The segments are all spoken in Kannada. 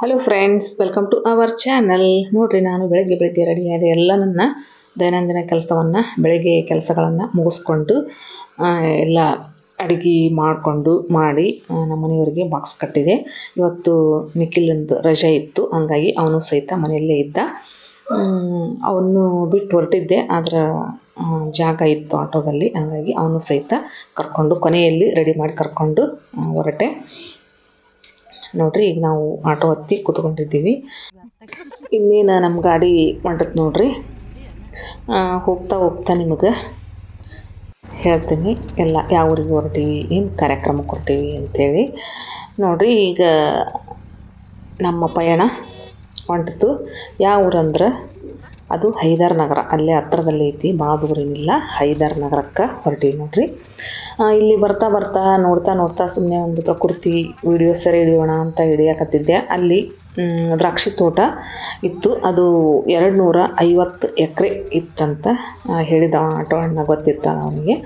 Hello friends welcome to our channel ನೋಡಿರಿ ನಾನು ಬೆಳಗ್ಗೆ ಬೆಳಗ್ಗೆ ರೆಡಿ ಆದೆ ಎಲ್ಲ ನನ್ನ ದೈನಂದಿನ ಕೆಲಸವನ್ನು, ಬೆಳಗ್ಗೆ ಕೆಲಸಗಳನ್ನು ಮುಗಿಸ್ಕೊಂಡು ಎಲ್ಲ ಅಡುಗೆ ಮಾಡಿಕೊಂಡು ಮಾಡಿ ನಮ್ಮ ಮನೆಯವರಿಗೆ ಬಾಕ್ಸ್ ಕಟ್ಟಿದೆ. ಇವತ್ತು ನಿಖಿಲಂದು ರಜೆ ಇತ್ತು, ಹಂಗಾಗಿ ಅವನು ಸಹಿತ ಮನೆಯಲ್ಲೇ ಇದ್ದ. ಅವನು ಬಿಟ್ಟು ಹೊರಟಿದ್ದೆ ಅದರ ಜಾಗ ಇತ್ತು ಆಟೋದಲ್ಲಿ, ಹಂಗಾಗಿ ಅವನು ಸಹಿತ ಕರ್ಕೊಂಡು, ಕೊನೆಯಲ್ಲಿ ರೆಡಿ ಮಾಡಿ ಕರ್ಕೊಂಡು ಹೊರಟೆ. ನೋಡ್ರಿ, ಈಗ ನಾವು ಆಟೋ ಹತ್ತಿ ಕೂತ್ಕೊಂಡಿದ್ದೀವಿ. ಇನ್ನೇನು ನಮ್ಮ ಗಾಡಿ ಹೊಂಟತ್ ನೋಡ್ರಿ. ಹೋಗ್ತಾ ಹೋಗ್ತಾ ನಿಮಗೆ ಹೇಳ್ತೀನಿ. ಎಲ್ಲ ಯಾವ ಊರಿಗೆ ಹೊರಟೀವಿ, ಏನು ಕಾರ್ಯಕ್ರಮ ಹೊರಟೀವಿ ಅಂತೇಳಿ. ನೋಡ್ರಿ, ಈಗ ನಮ್ಮ ಪಯಣ ಹೊಂಟಿತು. ಯಾವ ಊರಂದ್ರೆ? ಅದು ಹೈದರ್ ನಗರ. ಅಲ್ಲೇ ಹತ್ರದಲ್ಲಿ ಐತಿ ಭಾಳ ದೂರ ಏನಿಲ್ಲ ಹೈದರ್ ನಗರಕ್ಕೆ ಹೊರಟೀವಿ ನೋಡ್ರಿ. ಇಲ್ಲಿ ಬರ್ತಾ ಬರ್ತಾ, ನೋಡ್ತಾ ನೋಡ್ತಾ ಸುಮ್ಮನೆ ಒಂದು ಪ್ರಕೃತಿ ವಿಡಿಯೋ ಸರಿ ಹಿಡಿಯೋಣ ಅಂತ ಹಿಡಿಯಕತ್ತಿದ್ದೆ. ಅಲ್ಲಿ ದ್ರಾಕ್ಷಿ ತೋಟ ಇತ್ತು. ಅದು ಎರಡು ನೂರ ಐವತ್ತು ಎಕರೆ ಇತ್ತಂತ ಹೇಳಿದ ಆಟೋ ಅಣ್ಣ ಗೊತ್ತಿತ್ತ ಅವನಿಗೆ.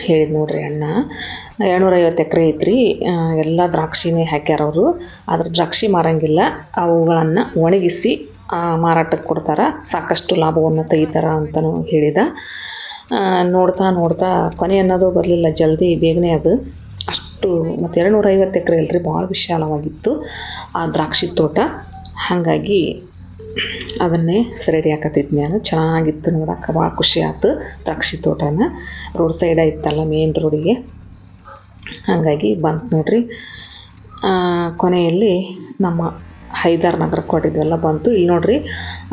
ಹೇಳಿದ್ ನೋಡ್ರಿ ಅಣ್ಣ. ಎರಡುನೂರೈವತ್ತು ಎಕರೆ ಐತ್ರಿ. ಎಲ್ಲ ದ್ರಾಕ್ಷಿನೇ ಹಾಕ್ಯಾರ ಅವರು. ಆದ್ರೆ ದ್ರಾಕ್ಷಿ ಮಾರಂಗಿಲ್ಲ. ಅವುಗಳನ್ನು ಒಣಗಿಸಿ ಮಾರಾಟಕ್ಕೆ ಕೊಡ್ತಾರೆ. ಸಾಕಷ್ಟು ಲಾಭವನ್ನು ತೆಗಿತಾರ ಅಂತಲೂ ಹೇಳಿದ. ನೋಡ್ತಾ ನೋಡ್ತಾ ಕೊನೆ ಅನ್ನೋದು ಬರಲಿಲ್ಲ. ಜಲ್ದಿ ಬೇಗನೆ ಅದು. ಅಷ್ಟು ಮತ್ತು ಎರಡುನೂರೈವತ್ತು ಎಕರೆ ಅಲ್ರಿ ಭಾಳ ವಿಶಾಲವಾಗಿತ್ತು ಆ ದ್ರಾಕ್ಷಿ ತೋಟ. ಹಾಗಾಗಿ ಅದನ್ನೇ ಸೆರೆಡಿ ಹಾಕತ್ತಿದ್ದು ನಾನು ಚೆನ್ನಾಗಿತ್ತು ನೋಡಕ್ಕೆ ಭಾಳ ಖುಷಿ ಆಯ್ತು ದ್ರಾಕ್ಷಿ ತೋಟನ. ರೋಡ್ ಸೈಡ ಇತ್ತಲ್ಲ ಮೇನ್ ರೋಡಿಗೆ. ಹಾಗಾಗಿ ಬಂತು ನೋಡ್ರಿ. ಕೊನೆಯಲ್ಲಿ ನಮ್ಮ ಹೈದರ್ ನಗರಕ್ಕೆ ಹೊಟ್ಟಿದ್ವೆಲ್ಲ ಬಂತು. ಇಲ್ಲಿ ನೋಡ್ರಿ,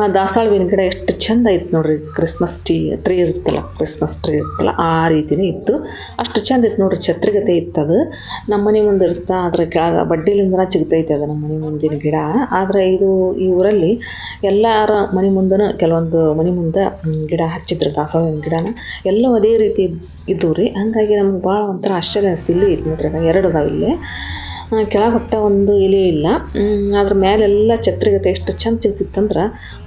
ಆ ದಾಸವಾಳವಿನ ಗಿಡ ಎಷ್ಟು ಚಂದ ಇತ್ತು ನೋಡ್ರಿ ಕ್ರಿಸ್ಮಸ್ ಟ್ರೀ ಟ್ರೀ ಇರುತ್ತಲ್ಲ ಕ್ರಿಸ್ಮಸ್ ಟ್ರೀ ಇರುತ್ತಲ್ಲ, ಆ ರೀತಿನೇ ಇತ್ತು. ಅಷ್ಟು ಚಂದ ಇತ್ತು ನೋಡ್ರಿ, ಛತ್ರಿಗತೆ ಇತ್ತು ಅದು. ನಮ್ಮ ಮನೆ ಮುಂದೆ ಇರುತ್ತೆ, ಅದ್ರ ಕೆಳಗೆ ಬಡ್ಡಿಲಿಂದನೇ ಚಿಗ್ತೈತೆ ಅದು ನಮ್ಮ ಮನೆ ಮುಂದಿನ ಗಿಡ. ಆದರೆ ಇದು ಈ ಊರಲ್ಲಿ ಎಲ್ಲರ ಮನೆ ಮುಂದೆನೂ ಕೆಲವೊಂದು ಮನೆ ಮುಂದೆ ಗಿಡ ಹಚ್ಚಿದ್ರು ದಾಸವಾಳವಿನ ಗಿಡನ. ಎಲ್ಲೋ ಅದೇ ರೀತಿ ಇದ್ದವು ರೀ. ಹಂಗಾಗಿ ನಮ್ಗೆ ಭಾಳ ಒಂಥರ ಆಶ್ಚರ್ಯ ಅನಿಸ್ತು. ಇಲ್ಲಿ ಐತೆ ನೋಡ್ರಿ ಎರಡು ಅದಾವ ಇಲ್ಲೇ. ಕೆಳಗೆ ಹೊಟ್ಟೆ ಒಂದು ಎಲೆ ಇಲ್ಲ. ಅದ್ರ ಮೇಲೆಲ್ಲ ಛತ್ರಿಗತೆ ಎಷ್ಟು ಚಂದ ಸಿಗ್ತಿತ್ತಂದ್ರೆ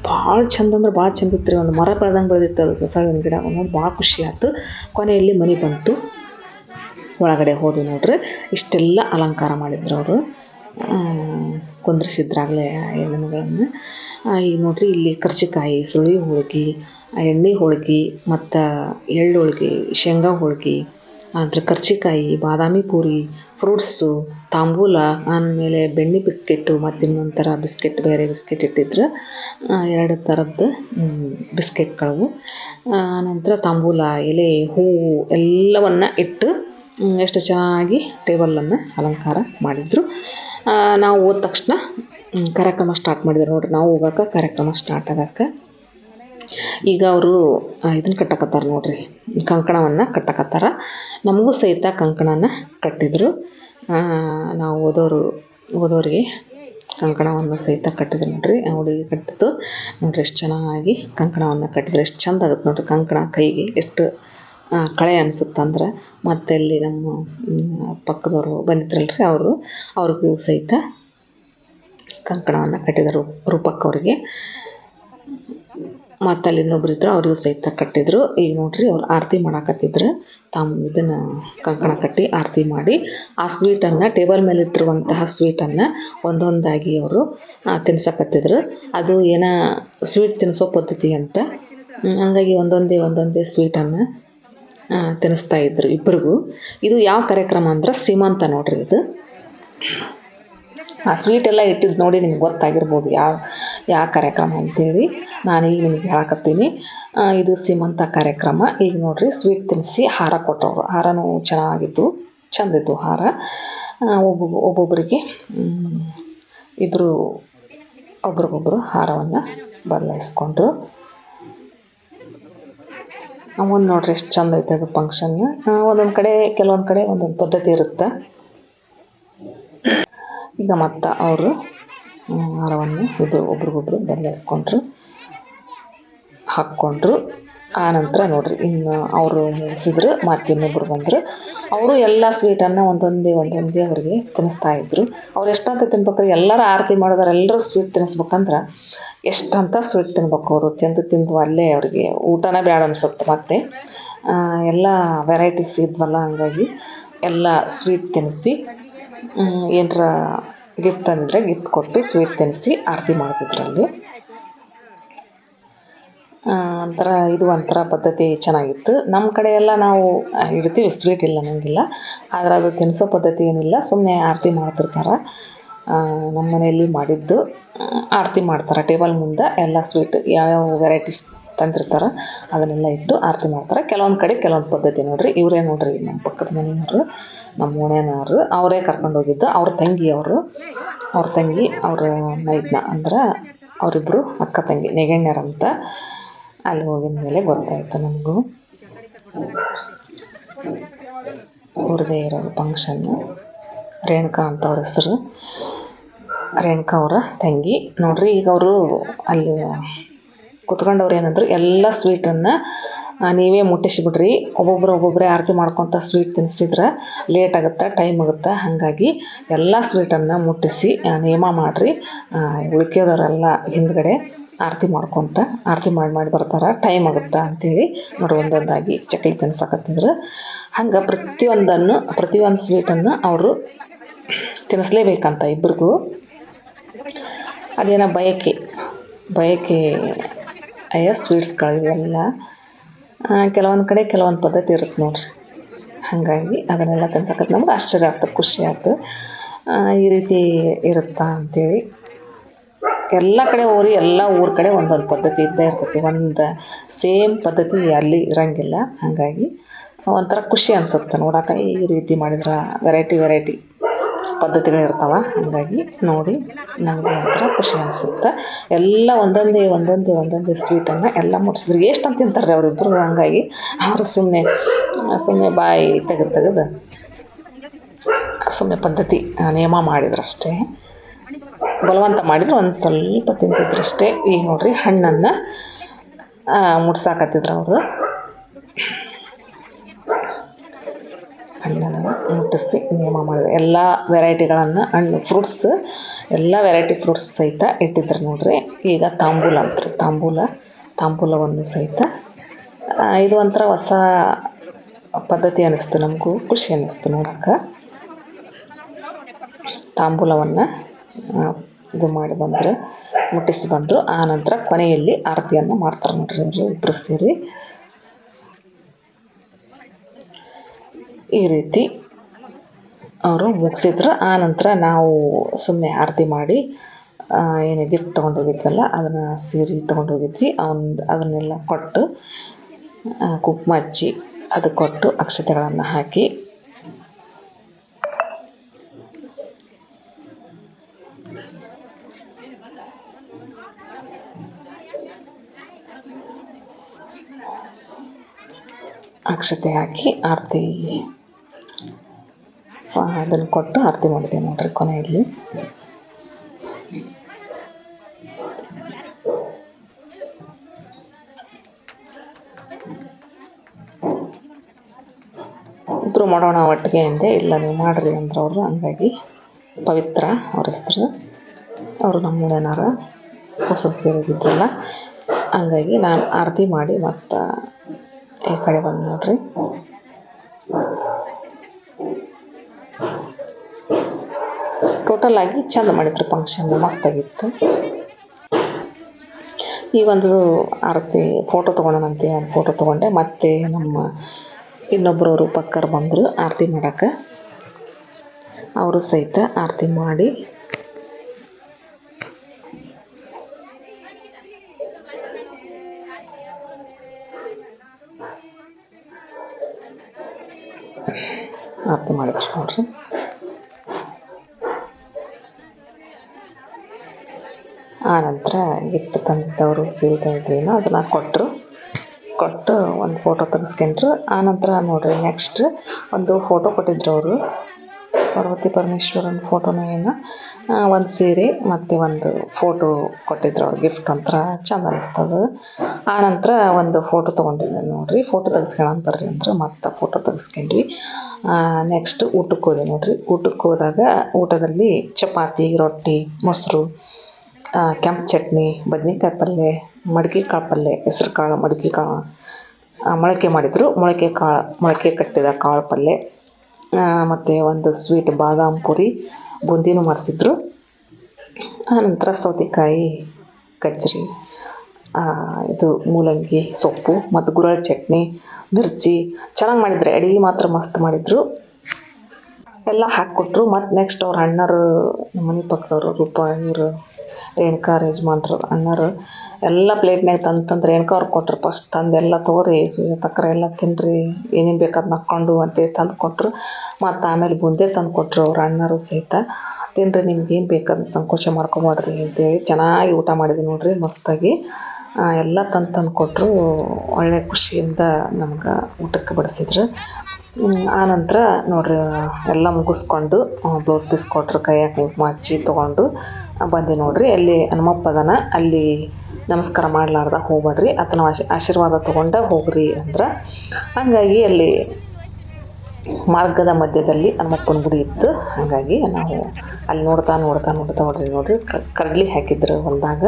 ಭಾಳ ಚಂದ ಅಂದ್ರೆ ಭಾಳ ಚಂದ ಇತ್ತು ರೀ. ಒಂದು ಮರ ಬೆಳ್ದಂಗೆ ಬೆಳೆದಿತ್ತು ಅದು ಸಣ್ಣ ಗಿಡ. ನೋಡಿ ಭಾಳ ಖುಷಿ ಆಯ್ತು. ಕೊನೆಯಲ್ಲಿ ಮನೆ ಬಂತು. ಒಳಗಡೆ ಹೋದ್ವಿ ನೋಡ್ರಿ. ಇಷ್ಟೆಲ್ಲ ಅಲಂಕಾರ ಮಾಡಿದ್ರು ಅವರು. ಕುಂದ್ರಿಸಿದ್ರಾಗಲೇ ಹೆಣ್ಣುಗಳನ್ನು ಈಗ ನೋಡ್ರಿ ಇಲ್ಲಿ ಕರ್ಜಿಕಾಯಿ ಸುಳಿ ಹೋಳ್ಗೆ ಎಣ್ಣೆ ಹೋಳ್ಗೆ, ಮತ್ತು ಎಳ್ಳು ಹೋಳ್ಗೆ, ಶೇಂಗಾ ಹೋಳ್ಗೆ ಅಂದ್ರೆ ಕರ್ಜಿಕಾಯಿ, ಬಾದಾಮಿ ಪೂರಿ ಫ್ರೂಟ್ಸು, ತಾಂಬೂಲ ಆಮೇಲೆ ಬೆಣ್ಣೆ ಬಿಸ್ಕೆಟ್ಟು ಮತ್ತು ಇನ್ನೊಂದು ಥರ ಬಿಸ್ಕೆಟ್, ಬೇರೆ ಬಿಸ್ಕೆಟ್ ಇಟ್ಟಿದ್ರು. ಎರಡು ಥರದ್ದು ಬಿಸ್ಕೆಟ್ಗಳು. ನಂತರ ತಾಂಬೂಲ, ಎಲೆ, ಹೂವು ಎಲ್ಲವನ್ನ ಇಟ್ಟು ಎಷ್ಟು ಚೆನ್ನಾಗಿ ಟೇಬಲನ್ನು ಅಲಂಕಾರ ಮಾಡಿದರು. ನಾವು ಹೋದ ತಕ್ಷಣ ಕಾರ್ಯಕ್ರಮ ಸ್ಟಾರ್ಟ್ ಮಾಡಿದ್ರು. ನೋಡಿರಿ, ನಾವು ಹೋಗಾಕ ಕಾರ್ಯಕ್ರಮ ಸ್ಟಾರ್ಟ್ ಆಗಕ್ಕೆ ಈಗ ಅವರು ಇದನ್ನು ಕಟ್ಟಕತ್ತಾರ ನೋಡ್ರಿ. ಕಂಕಣವನ್ನು ಕಟ್ಟಕತ್ತಾರ. ನಮಗೂ ಸಹಿತ ಕಂಕಣನ ಕಟ್ಟಿದರು. ನಾವು ಓದೋರು, ಓದೋರಿಗೆ ಕಂಕಣವನ್ನು ಸಹಿತ ಕಟ್ಟಿದ್ರು ನೋಡ್ರಿ. ಅವಳಿಗೆ ಕಟ್ಟಿದ್ದು. ನೋಡ್ರಿ ಎಷ್ಟು ಚೆನ್ನಾಗಿ ಕಂಕಣವನ್ನು ಕಟ್ಟಿದ್ರು. ಎಷ್ಟು ಚಂದ ಆಗುತ್ತೆ ನೋಡ್ರಿ ಕಂಕಣ ಕೈಗೆ. ಎಷ್ಟು ಕಳೆ ಅನಿಸುತ್ತಂದ್ರೆ ಮತ್ತೆ ಅಲ್ಲಿ ನಮ್ಮ ಪಕ್ಕದವರು ಬಂದಿದ್ರಲ್ರಿ ಅವರು. ಅವ್ರಿಗೂ ಸಹಿತ ಕಂಕಣವನ್ನು ಕಟ್ಟಿದರು ರೂಪಕ್ ಅವ್ರಿಗೆ. ಮತ್ತು ಅಲ್ಲಿ ಇನ್ನೊಬ್ರು ಇದ್ರು, ಅವ್ರಿಗೂ ಸಹಿತ ಕಟ್ಟಿದ್ರು. ಈಗ ನೋಡ್ರಿ, ಅವ್ರು ಆರತಿ ಮಾಡಾಕತ್ತಿದ್ರು. ತಮ್ಮ ಇದನ್ನು ಕಂಕಣ ಕಟ್ಟಿ ಆರತಿ ಮಾಡಿ, ಆ ಸ್ವೀಟನ್ನು ಟೇಬಲ್ ಮೇಲೆ ಇಟ್ಟಿರುವಂತಹ ಸ್ವೀಟನ್ನು ಒಂದೊಂದಾಗಿ ಅವರು ತಿನ್ಸಕತ್ತಿದ್ರು. ಅದು ಏನ ಸ್ವೀಟ್ ತಿನ್ಸೋ ಪದ್ಧತಿ ಅಂತ ಹಂಗಾಗಿ ಒಂದೊಂದೇ ಒಂದೊಂದೇ ಸ್ವೀಟನ್ನು ತಿನ್ನಿಸ್ತಾ ಇದ್ರು ಇಬ್ಬರಿಗೂ ಇದು ಯಾವ ಕಾರ್ಯಕ್ರಮ ಅಂದ್ರೆ ಸೀಮಂತ ನೋಡ್ರಿ ಇದು. ಆ ಸ್ವೀಟ್ ಎಲ್ಲ ಇಟ್ಟಿದ್ದು ನೋಡಿ ನಿಮ್ಗೆ ಗೊತ್ತಾಗಿರ್ಬೋದು ಯಾವ ಯಾವ ಕಾರ್ಯಕ್ರಮ ಅಂತೇಳಿ ನಾನು ಈಗ ನಿಮಗೆ ಹೇಳಕತ್ತೀನಿ. ಇದು ಸೀಮಂತ ಕಾರ್ಯಕ್ರಮ. ಈಗ ನೋಡ್ರಿ, ಸ್ವೀಟ್ ತಿನ್ನಿಸಿ ಹಾರ ಕೊಟ್ಟವರು. ಹಾರನೂ ಚೆನ್ನಾಗಿತ್ತು ಚಂದಿದ್ದು ಹಾರ. ಒಬ್ಬೊಬ್ಬ ಒಬ್ಬೊಬ್ಬರಿಗೆ ಇಬ್ಬರು ಒಬ್ರಿಗೊಬ್ಬರು ಹಾರವನ್ನು ಬದಲಾಯಿಸ್ಕೊಂಡ್ರು. ಒಂದು ನೋಡ್ರಿ ಎಷ್ಟು ಚಂದ ಐತೆ ಅದು ಫಂಕ್ಷನ್ ಒಂದೊಂದು ಕಡೆ, ಕೆಲವೊಂದು ಕಡೆ ಒಂದೊಂದು ಪದ್ಧತಿ ಇರುತ್ತೆ. ಈಗ ಮತ್ತು ಅವರು ಹಾರವನ್ನು ಇದು ಒಬ್ರಿಗೊಬ್ರು ಬದಲಾಯಿಸ್ಕೊಂಡ್ರು ಹಾಕ್ಕೊಂಡ್ರು. ಆನಂತರ ನಂತರ ನೋಡ್ರಿ, ಇನ್ನು ಅವರು ಮುಗಿಸಿದ್ರು ಮತ್ತೆ ಇನ್ನೊಬ್ರು ಬಂದರು. ಅವರು ಎಲ್ಲ ಸ್ವೀಟನ್ನು ಒಂದೊಂದೇ ಒಂದೊಂದೇ ಅವ್ರಿಗೆ ತಿನ್ನಿಸ್ತಾ ಇದ್ರು. ಅವ್ರು ಎಷ್ಟಂತ ತಿನ್ಬೇಕಾದ್ರೆ ಎಲ್ಲರೂ ಆರತಿ ಮಾಡಿದ್ರೆ ಎಲ್ಲರೂ ಸ್ವೀಟ್ ತಿನ್ನಿಸ್ಬೇಕಂದ್ರೆ ಎಷ್ಟಂತ ಸ್ವೀಟ್ ತಿನ್ಬೇಕು ಅವರು, ತಿಂದು ತಿಂದು ಅಲ್ಲೇ ಅವ್ರಿಗೆ ಊಟನೇ ಬೇಡ ಅನ್ಸುತ್ತೆ ಮತ್ತೆ. ಎಲ್ಲ ವೆರೈಟೀಸ್ ಇದ್ವಲ್ಲ ಹಂಗಾಗಿ ಎಲ್ಲ ಸ್ವೀಟ್ ತಿನ್ನಿಸಿ ಏನರ ಗಿಫ್ಟ್ ಅಂದರೆ ಗಿಫ್ಟ್ ಕೊಟ್ಟು ಸ್ವೀಟ್ ತಿನ್ನಿಸಿ ಆರತಿ ಮಾಡ್ತಿದ್ರಲ್ಲಿ. ಒಂಥರ ಇದು ಒಂಥರ ಪದ್ಧತಿ ಚೆನ್ನಾಗಿತ್ತು. ನಮ್ಮ ಕಡೆ ಎಲ್ಲ ನಾವು ಇಡ್ತೀವಿ ಸ್ವೀಟ್ ಇಲ್ಲ ನಮಗಿಲ್ಲ ಆದರೆ ಅದು ತಿನ್ನಿಸೋ ಪದ್ಧತಿ ಏನಿಲ್ಲ ಸುಮ್ಮನೆ ಆರತಿ ಮಾಡ್ತಿರ್ತಾರೆ. ನಮ್ಮ ಮನೆಯಲ್ಲಿ ಮಾಡಿದ್ದು ಆರತಿ ಮಾಡ್ತಾರೆ. ಟೇಬಲ್ ಮುಂದೆ ಎಲ್ಲ ಸ್ವೀಟ್ ಯಾವ್ಯಾವ ವೆರೈಟೀಸ್ ತಂದಿರ್ತಾರೆ ಅದನ್ನೆಲ್ಲ ಇಟ್ಟು ಆರತಿ ಮಾಡ್ತಾರೆ. ಕೆಲವೊಂದು ಕಡೆ ಕೆಲವೊಂದು ಪದ್ಧತಿ ನೋಡ್ರಿ. ಇವರೇ ನೋಡ್ರಿ ನಮ್ಮ ಪಕ್ಕದ ಮನೆಯವರು ನಮ್ಮ ಓಣ್ಯಾನವರು ಅವರೇ ಕರ್ಕೊಂಡು ಹೋಗಿದ್ದು. ಅವ್ರ ತಂಗಿ ಅವರು. ಅವ್ರ ತಂಗಿ, ಅವ್ರ ಮೈದ್ನ ಅಂದ್ರೆ ಅವರಿಬ್ಬರು ಅಕ್ಕ ತಂಗಿ ನೆಗಣ್ಯರಂತ ಅಲ್ಲಿ ಹೋಗಿದ ಮೇಲೆ ಗೊತ್ತಾಯ್ತು ನಮಗೂ. ಅವ್ರದೇ ಇರೋದು ಫಂಕ್ಷನ್ನು ರೇಣುಕಾ ಅಂತ ಅವ್ರ ಹೆಸರು. ರೇಣುಕಾ ಅವರ ತಂಗಿ. ನೋಡ್ರಿ ಈಗ ಅವರು ಅಲ್ಲಿ ಕುತ್ಕೊಂಡವ್ರು ಏನಂದ್ರು ಎಲ್ಲ ಸ್ವೀಟನ್ನು ನೀವೇ ಮುಟ್ಟಿಸಿಬಿಡ್ರಿ. ಒಬ್ಬೊಬ್ರು ಒಬ್ಬೊಬ್ಬರೇ ಆರತಿ ಮಾಡ್ಕೊತ ಸ್ವೀಟ್ ತಿನ್ನಿಸಿದ್ರೆ ಲೇಟ್ ಆಗುತ್ತೆ ಟೈಮ್ ಆಗುತ್ತೆ, ಹಾಗಾಗಿ ಎಲ್ಲ ಸ್ವೀಟನ್ನು ಮುಟ್ಟಿಸಿ ನಿಯಮ ಮಾಡಿರಿ. ಉಳ್ಕೆದವರೆಲ್ಲ ಹಿಂದ್ಗಡೆ ಆರತಿ ಮಾಡ್ಕೊತ, ಆರತಿ ಮಾಡಿ ಮಾಡಿ ಬರ್ತಾರೆ. ಟೈಮ್ ಆಗುತ್ತೆ ಅಂತೇಳಿ ನೋಡಿ ಒಂದೊಂದಾಗಿ ಚಕ್ಲಿ ತಿನ್ಸಕತ್ತಿದ್ರು. ಹಂಗೆ ಪ್ರತಿಯೊಂದನ್ನು, ಪ್ರತಿಯೊಂದು ಸ್ವೀಟನ್ನು ಅವರು ತಿನ್ನಿಸ್ಲೇಬೇಕಂತ ಇಬ್ರಿಗೂ. ಅದೇನೋ ಬಯಕೆ ಬಯಕೆ ಅಯ್ಯ ಸ್ವೀಟ್ಸ್ಗಳು ಇವೆಲ್ಲ ಕೆಲವೊಂದು ಕಡೆ ಕೆಲವೊಂದು ಪದ್ಧತಿ ಇರುತ್ತೆ ನೋಡ್ರಿ. ಹಾಗಾಗಿ ಅದನ್ನೆಲ್ಲ ತಿನ್ಸಕತ್ತು ನಮ್ಗೆ ಆಶ್ಚರ್ಯ ಆಗ್ತದೆ, ಖುಷಿ ಆಗ್ತದೆ. ಈ ರೀತಿ ಇರುತ್ತಾ ಅಂತೇಳಿ. ಎಲ್ಲ ಕಡೆ ಹೋರಿ, ಎಲ್ಲ ಊರ ಕಡೆ ಒಂದೊಂದು ಪದ್ಧತಿ ಇದ್ದೇ ಇರ್ತೈತಿ. ಒಂದು ಸೇಮ್ ಪದ್ಧತಿ ಅಲ್ಲಿ ಇರಂಗಿಲ್ಲ. ಹಾಗಾಗಿ ಒಂಥರ ಖುಷಿ ಅನ್ಸುತ್ತೆ ನೋಡಕ್ಕೆ ಈ ರೀತಿ ಮಾಡಿದ್ರೆ ವೆರೈಟಿ ವೆರೈಟಿ. ಪದ್ಧತಿಗಳು ಇರ್ತಾವ, ಹಾಗಾಗಿ ನೋಡಿ ನಮಗೆ ಒಂಥರ ಖುಷಿ ಅನ್ಸುತ್ತೆ. ಎಲ್ಲ ಒಂದೊಂದೇ ಒಂದೊಂದೇ ಒಂದೊಂದೇ ಸ್ವೀಟನ್ನು ಎಲ್ಲ ಮುಟ್ಸಿದ್ರು. ಎಷ್ಟು ಅಂತ ತಿಂತಾರೆ ಅವರಿಬ್ಬರು ಹಂಗಾಗಿ? ಅವರು ಸುಮ್ಮನೆ ಸುಮ್ಮನೆ ಬಾಯಿ ತೆಗೆದು ತೆಗೆದು ಸುಮ್ಮನೆ ಪದ್ಧತಿ ನಿಯಮ ಮಾಡಿದ್ರು ಅಷ್ಟೇ ಬಲವಂತ ಮಾಡಿದ್ರು, ಒಂದು ಸ್ವಲ್ಪ ತಿಂತಿದ್ರು ಅಷ್ಟೇ ಈಗ ನೋಡ್ರಿ ಹಣ್ಣನ್ನು ಮುಟ್ಸಾಕತ್ತಿದ್ರು ಅವರು ಹಣ್ಣನ್ನು ಮುಟ್ಟಿಸಿ ನಿಯಮ ಮಾಡಿದ್ರು ಎಲ್ಲ ವೆರೈಟಿಗಳನ್ನು ಹಣ್ಣು ಫ್ರೂಟ್ಸ್ ಎಲ್ಲ ವೆರೈಟಿ ಫ್ರೂಟ್ಸ್ ಸಹಿತ ಇಟ್ಟಿದ್ರು ನೋಡ್ರಿ. ಈಗ ತಾಂಬೂಲ ಅಂತ್ರಿ. ತಾಂಬೂಲ, ತಾಂಬೂಲವನ್ನು ಸಹಿತ ಇದು ಒಂಥರ ಹೊಸ ಪದ್ಧತಿ ಅನ್ನಿಸ್ತು ನಮಗೂ. ಖುಷಿ ಅನ್ನಿಸ್ತು ನೋಡಕ್ಕೆ. ತಾಂಬೂಲವನ್ನು ಇದು ಮಾಡಿ ಬಂದರು, ಮುಟ್ಟಿಸಿ ಬಂದರು. ಆ ನಂತರ ಕೊನೆಯಲ್ಲಿ ಆರತಿಯನ್ನು ಮಾಡ್ತಾರೆ ನೋಡ್ರಿ ಅವರು ಇಬ್ಬರು ಸೇರಿ. ಈ ರೀತಿ ಅವರು ಮುಗಿಸಿದ್ರು. ಆ ನಂತರ ನಾವು ಸುಮ್ಮನೆ ಆರತಿ ಮಾಡಿ ಏನು ಗಿಫ್ಟ್ ತೊಗೊಂಡೋಗಿದ್ವಲ್ಲ, ಅದನ್ನು ಸೀರೆ ತೊಗೊಂಡೋಗಿದ್ವಿ. ಅವನು, ಅದನ್ನೆಲ್ಲ ಕೊಟ್ಟು ಕುಂಕುಮ ಹಚ್ಚಿ ಅದು ಕೊಟ್ಟು ಅಕ್ಷತೆಗಳನ್ನು ಹಾಕಿ, ಅಕ್ಷತೆ ಹಾಕಿ ಆರತಿ ಅದನ್ನು ಕೊಟ್ಟು ಆರತಿ ಮಾಡಿದೆ ನೋಡ್ರಿ ಕೊನೆಯಲ್ಲಿ. ಇಬ್ಬರು ಮಾಡೋಣ ಒಟ್ಟಿಗೆ ಅಂದೆ, ಇಲ್ಲ ನೀವು ಮಾಡಿರಿ ಅಂದ್ರೆ ಅವರು, ಹಂಗಾಗಿ ಪವಿತ್ರ ಅವ್ರ ಹೆಸರು. ಅವರು ನಮ್ಮ ಮನೆಯವ್ರ ಹೊಸ ಸೇರಿದ್ರಲ್ಲ ಹಂಗಾಗಿ ನಾನು ಆರತಿ ಮಾಡಿ ಮತ್ತು ಈ ಕಡೆ ಬಂದು ನೋಡ್ರಿ. ಟೋಟಲ್ ಆಗಿ ಚಂದ ಮಾಡಿದ್ರು ಫಂಕ್ಷನ್ ಮಸ್ತಾಗಿತ್ತು. ಈಗ ಒಂದು ಆರತಿ ಫೋಟೋ ತೊಗೊಳೋಣಂತೆ ಒಂದು ಫೋಟೋ ತೊಗೊಂಡೆ. ಮತ್ತೆ ನಮ್ಮ ಇನ್ನೊಬ್ಬರವರು ಪಕ್ಕರು ಬಂದರು ಆರತಿ ಮಾಡಕ್ಕೆ. ಅವರು ಸಹಿತ ಆರತಿ ಮಾಡಿ. ಆರತಿ ಮಾಡಿದ್ರು ನೋಡ್ರಿ. ಆ ನಂತರ ಗಿಫ್ಟ್ ತಂದಿದ್ದವರು ಸೀರೆ ತಂದಿದ್ದೇನೋ ಅದನ್ನು ಕೊಟ್ಟರು ಕೊಟ್ಟು ಒಂದು ಫೋಟೋ ತೆಗೆಸ್ಕೊಂಡ್ರು. ಆನಂತರ ನಂತರ ನೋಡ್ರಿ ನೆಕ್ಸ್ಟ್ ಒಂದು ಫೋಟೋ ಕೊಟ್ಟಿದ್ರು ಅವರು. ಪಾರ್ವತಿ ಪರಮೇಶ್ವರನ ಫೋಟೋನ ಏನು. ಒಂದು ಸೀರೆ ಮತ್ತು ಒಂದು ಫೋಟೋ ಕೊಟ್ಟಿದ್ರು ಅವ್ರು ಗಿಫ್ಟ್ ಒಂಥರ ಚಂದ ಅನಿಸ್ತದೆ. ಆನಂತರ ನಂತರ ಒಂದು ಫೋಟೋ ತೊಗೊಂಡಿದ್ದೆ ನೋಡಿರಿ. ಫೋಟೋ ತೆಗೆಸ್ಕೊಳ್ಳೋಣ ಬರ್ರಿ ಅಂದ್ರೆ ಮತ್ತೆ ಫೋಟೋ ತೆಗೆಸ್ಕೊಂಡ್ವಿ. ನೆಕ್ಸ್ಟ್ ಊಟಕ್ಕೆ ಹೋದೆ ನೋಡಿರಿ. ಊಟಕ್ಕೆ ಹೋದಾಗ ಊಟದಲ್ಲಿ ಚಪಾತಿ, ರೊಟ್ಟಿ, ಮೊಸರು ಕೆಂಪು ಚಟ್ನಿ, ಬದ್ನೆಕಾಯಿ ಪಲ್ಯ ಮಡ್ಕೆ ಕಾಳು ಪಲ್ಯ ಹೆಸ್ರು ಕಾಳು ಮಡ್ಕೆ ಕಾಳು ಮೊಳಕೆ ಮಾಡಿದರು. ಮೊಳಕೆ ಕಾಳು, ಮೊಳಕೆ ಕಟ್ಟಿದ ಕಾಳು ಪಲ್ಯ ಮತ್ತು ಒಂದು ಸ್ವೀಟ್ ಬಾದಾಮ್ ಪುರಿ, ಬೂಂದಿನೂ ಮಾಡಿಸಿದ್ರು. ಆನಂತರ ಸೌತೆಕಾಯಿ, ಕಜ್ಜರಿ ಇದು ಮೂಲಂಗಿ, ಸೊಪ್ಪು, ಮತ್ತು ಗುರಳ್ ಚಟ್ನಿ, ಮಿರ್ಚಿ, ಚೆನ್ನಾಗಿ ಮಾಡಿದ್ರು ಅಡಿಗೆ ಮಾತ್ರ ಮಸ್ತ್ ಮಾಡಿದ್ರು. ಎಲ್ಲ ಹಾಕ್ಕೊಟ್ರು. ಮತ್ತು ನೆಕ್ಸ್ಟ್ ಅವ್ರ ಅಣ್ಣರು ನಮ್ಮ ಮನೆ ಪಕ್ಕದವರು ರೂಪಾಯಿ ಇವರು ರೇಣುಕಾ ಯಜಮಾನ್ರು ಅಣ್ಣರು ಎಲ್ಲ ಪ್ಲೇಟ್ನಾಗ ತಂದು ತಂದು ರೇಣುಕಾ ಅವ್ರು ಕೊಟ್ಟರು ಫಸ್ಟ್ ತಂದು ಎಲ್ಲ ತೊಗೊರಿ ಸುಜಾತಕ್ಕರ ಎಲ್ಲ ತಿನ್ನಿರಿ ಏನೇನು ಬೇಕಾದ್ ನಕ್ಕೊಂಡು ಅಂತೇಳಿ ತಂದು ಕೊಟ್ಟರು ಮತ್ತು ಆಮೇಲೆ ಬುಂದೆ ತಂದು ಕೊಟ್ಟರು ಅವ್ರ ಅಣ್ಣರು ಸಹಿತ. ತಿನ್ನಿರಿ ನಿಮ್ಗೆ ಏನು ಬೇಕಾದ ಸಂಕೋಚ ಮಾಡ್ಕೊಬಾಡ್ರಿ ಅಂತೇಳಿ ಚೆನ್ನಾಗಿ ಊಟ ಮಾಡಿದ್ವಿ ನೋಡ್ರಿ ಮಸ್ತಾಗಿ. ಎಲ್ಲ ತಂದು ತಂದು ಕೊಟ್ಟರು ಒಳ್ಳೆ ಖುಷಿಯಿಂದ ನಮ್ಗೆ ಊಟಕ್ಕೆ ಬಡಿಸಿದ್ರು. ಆನಂತರ ನೋಡ್ರಿ, ಎಲ್ಲ ಮುಗಿಸ್ಕೊಂಡು ಬ್ಲೌಸ್ ಪೀಸ್ ಕೊಟ್ರು ಕೈಯಾಗ ಕುಂಕುಮ ಹಚ್ಚಿ ತೊಗೊಂಡು. ಬಂದೆ ನೋಡ್ರಿ, ಅಲ್ಲಿ ಹನುಮಪ್ಪ ಅದಾನ, ಅಲ್ಲಿ ನಮಸ್ಕಾರ ಮಾಡ್ಲಾರ್ದ ಹೋಗ್ಬೇಡ್ರಿ ಆತನ ಆಶೀ, ಆಶೀರ್ವಾದ ತೊಗೊಂಡ ಹೋಗ್ರಿ ಅಂದ್ರೆ. ಹಂಗಾಗಿ ಅಲ್ಲಿ ಮಾರ್ಗದ ಮಧ್ಯದಲ್ಲಿ ಹನುಮಪ್ಪನ ಗುಡಿ ಇತ್ತು. ಹಾಗಾಗಿ ನಾವು ಅಲ್ಲಿ ನೋಡ್ತಾ ನೋಡ್ತಾ ನೋಡ್ತಾ ನೋಡ್ರಿ ನೋಡ್ರಿ ಕಡ್ಲಿ ಹಾಕಿದ್ರು ಹೊಲದಾಗ.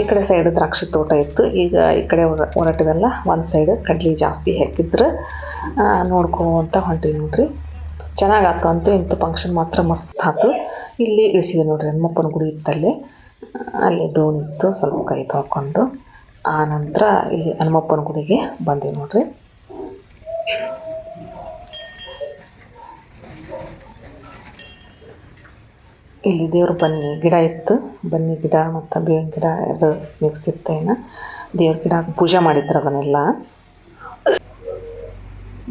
ಈ ಕಡೆ ಸೈಡ್ ದ್ರಾಕ್ಷಿ ತೋಟ ಇತ್ತು. ಈಗ ಈ ಕಡೆ ಹೊರಟದಲ್ಲ, ಒಂದು ಸೈಡ್ ಕಡ್ಲಿ ಜಾಸ್ತಿ ಹಾಕಿದ್ರು. ನೋಡ್ಕೊಂತ ಹೊಂಟಿವಿ ನೋಡ್ರಿ. ಚೆನ್ನಾಗಿ ಆತು ಅಂತೂ ಇಂಥ ಫಂಕ್ಷನ್ ಮಾತ್ರ ಮಸ್ತ್ ಆತು. ಇಲ್ಲಿ ಇಳಿಸಿದೆ ನೋಡ್ರಿ ಹನುಮಪ್ಪನ ಗುಡಿ ಇತ್ತಲ್ಲಿ. ಅಲ್ಲಿ ಡೋಣಿ ಇತ್ತು, ಸ್ವಲ್ಪ ಕೈ ತೊಳ್ಕೊಂಡು. ಆ ನಂತರ ಇಲ್ಲಿ ಹನುಮಪ್ಪನ ಗುಡಿಗೆ ಬಂದೆ ನೋಡ್ರಿ. ಇಲ್ಲಿ ದೇವ್ರ ಬನ್ನಿ, ಗಿಡ ಇತ್ತು. ಬನ್ನಿ ಗಿಡ ಮತ್ತು ಬೇವಿನ ಗಿಡ ಎರಡು ಮಿಕ್ಸ್ ಇತ್ತು ಏನು. ದೇವ್ರ ಗಿಡ ಪೂಜೆ ಮಾಡಿದ್ರು ಅದನ್ನೆಲ್ಲ.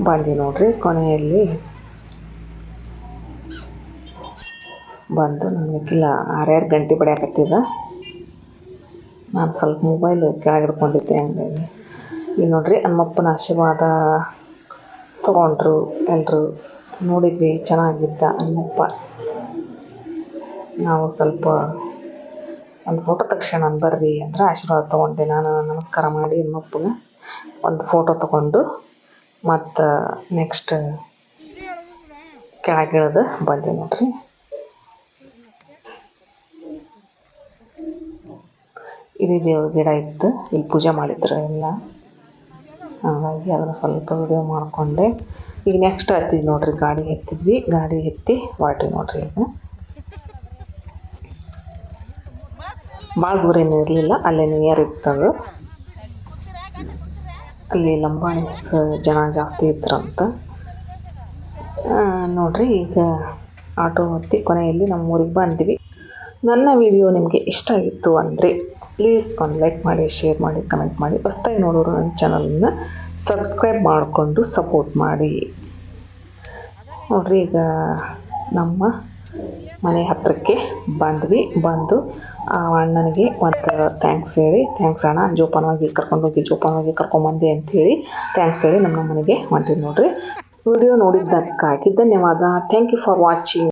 ಬಂದು ನೋಡ್ರಿ, ಕೊನೆಯಲ್ಲಿ ಬಂದು ನನಗಿಲ್ಲ ಆರ್ಯಾರು ಗಂಟೆ ಬಡಿಯಾಕತ್ತಿದ. ನಾನು ಸ್ವಲ್ಪ ಮೊಬೈಲ್ ಕೆಳಗೆ ಹಿಡ್ಕೊಂಡಿದ್ದೆ ಹಂಗಾಗಿ. ಈಗ ನೋಡ್ರಿ ಹನುಮಪ್ಪನ ಆಶೀರ್ವಾದ ತೊಗೊಂಡ್ರು ಎಲ್ಲರೂ ನೋಡಿದ್ವಿ, ಚೆನ್ನಾಗಿದ್ದ ಹನುಮಪ್ಪ ನಾವು ಸ್ವಲ್ಪ ಒಂದು ಫೋಟೋ ತಕ್ಷಣ ಬರ್ರಿ ಅಂದ್ರೆ ಆಶೀರ್ವಾದ ತೊಗೊಂಡೆ. ನಾನು ನಮಸ್ಕಾರ ಮಾಡಿ ಹನುಮಪ್ಪಗೆ ಒಂದು ಫೋಟೋ ತೊಗೊಂಡು ಮತ್ತು ನೆಕ್ಸ್ಟ್ ಕೆಳಗೆ ಇಳ್ದು ಬಂದೆ ನೋಡ್ರಿ. ಇದು ಗಿಡ ಇತ್ತು. ಇಲ್ಲಿ ಪೂಜೆ ಮಾಡಿದ್ರು ಎಲ್ಲ. ಹಾಗಾಗಿ ಅದನ್ನು ಸ್ವಲ್ಪ ವಿಡಿಯೋ ಮಾಡಿಕೊಂಡೆ. ಈಗ ನೆಕ್ಸ್ಟ್ ಹತ್ತಿದ್ವಿ ನೋಡ್ರಿ. ಗಾಡಿ ಎತ್ತಿದ್ವಿ. ಗಾಡಿ ಎತ್ತಿ ಹೊರಟ್ರಿ ನೋಡ್ರಿ ಈಗ. ಭಾಳ ದೂರ ಏನು ಇರಲಿಲ್ಲ. ಅಲ್ಲೇ ನಿಯರ್ ಇತ್ತದು. ಅಲ್ಲಿ ಲಂಬಾಣಿಸ್ ಜನ ಜಾಸ್ತಿ ಇದ್ರಂತ. ನೋಡ್ರಿ ಈಗ ಆಟೋ ಹತ್ತಿ ಕೊನೆಯಲ್ಲಿ ನಮ್ಮ ಊರಿಗೆ ಬಂದ್ವಿ. ನನ್ನ ವಿಡಿಯೋ ನಿಮಗೆ ಇಷ್ಟ ಆಗಿತ್ತು ಅಂದರೆ ಪ್ಲೀಸ್ ಒಂದು ಲೈಕ್ ಮಾಡಿ ಶೇರ್ ಮಾಡಿ ಕಮೆಂಟ್ ಮಾಡಿ. ಹೊಸ್ದಾಗಿ ನೋಡೋರು ನನ್ನ ಚಾನಲನ್ನು ಸಬ್ಸ್ಕ್ರೈಬ್ ಮಾಡಿಕೊಂಡು ಸಪೋರ್ಟ್ ಮಾಡಿ. ನೋಡ್ರಿ ಈಗ ನಮ್ಮ ಮನೆ ಹತ್ತಿರಕ್ಕೆ ಬಂದ್ವಿ. ಬಂದು ಆ ಅಣ್ಣನಿಗೆ ಒಂದು ಥ್ಯಾಂಕ್ಸ್ ಹೇಳಿ. ಥ್ಯಾಂಕ್ಸ್ ಅಣ್ಣ ಜೋಪಾನವಾಗಿ ಕರ್ಕೊಂಡೋಗಿ ಜೋಪಾನವಾಗಿ ಕರ್ಕೊಂಬಂದೆ ಅಂಥೇಳಿ ಥ್ಯಾಂಕ್ಸ್ ಹೇಳಿ ನಮ್ಮ ಮನೆಗೆ ಹೊಂಟಿದ್ದು ನೋಡ್ರಿ. ವಿಡಿಯೋ ನೋಡಿದ್ದಕ್ಕಾಗಿ ಧನ್ಯವಾದ. Thank you for watching